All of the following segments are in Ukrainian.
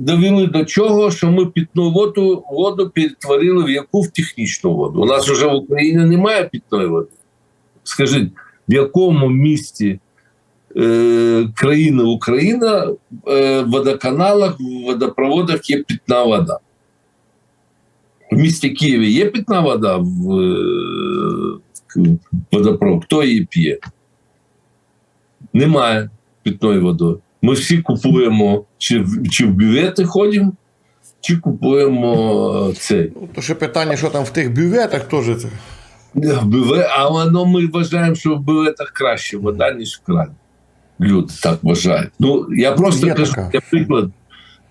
довели до чого, що ми питну воду, воду перетворили в яку в технічну воду. У нас вже в Україні немає питної води. Скажіть, в якому місті е, країни Україна е, в водоканалах, в водопроводах є питна вода? В місті Києві є питна вода в е, водопровод? Хто її п'є? Немає питної води. Ми всі купуємо, чи, в- чи в бювети ходимо, чи купуємо е, цей. Ну, то ще питання, що там в тих бюветах теж це. В бюве, а воно ми вважаємо, що в бюветах краще вода, ніж в крані. Люди так вважають. Ну, я просто є кажу така. для прикладу.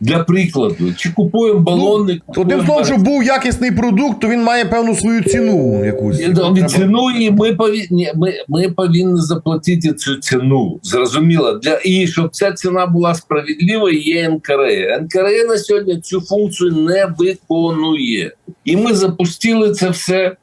Для прикладу, чи купуємо балони, Одним купуємо словом, щоб був якісний продукт, то він має певну свою ціну якусь. Ну, ціну, і ми повинні, ми, ми повинні заплатити цю ціну. Зрозуміло. Для, і щоб ця ціна була справедлива, є НКРЕ. НКРЕ на сьогодні цю функцію не виконує. І ми запустили це все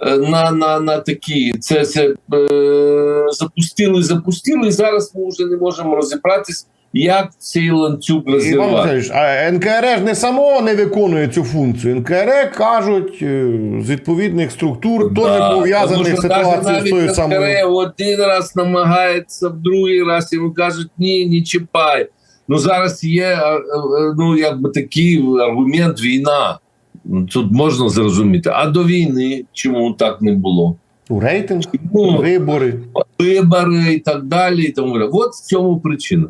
на, на, на такі. Це, це е, запустили, запустили, і зараз ми вже не можемо розібратись, як цей ланцюг. Васильович, а НКРЕ ж не само не виконує цю функцію. НКРЕ кажуть е, з відповідних структур, теж Да, пов'язаних тому з ситуацією з тою самою. НКРЕ один раз намагається, в другий раз йому кажуть, ні, не чіпай. Ну зараз є е, е, ну, якби такий аргумент війна. Ну, Тут можна зрозуміти. А до війни чому так не було? У рейтинг, чому? вибори. вибори і так далі. І тому. От в цьому причина.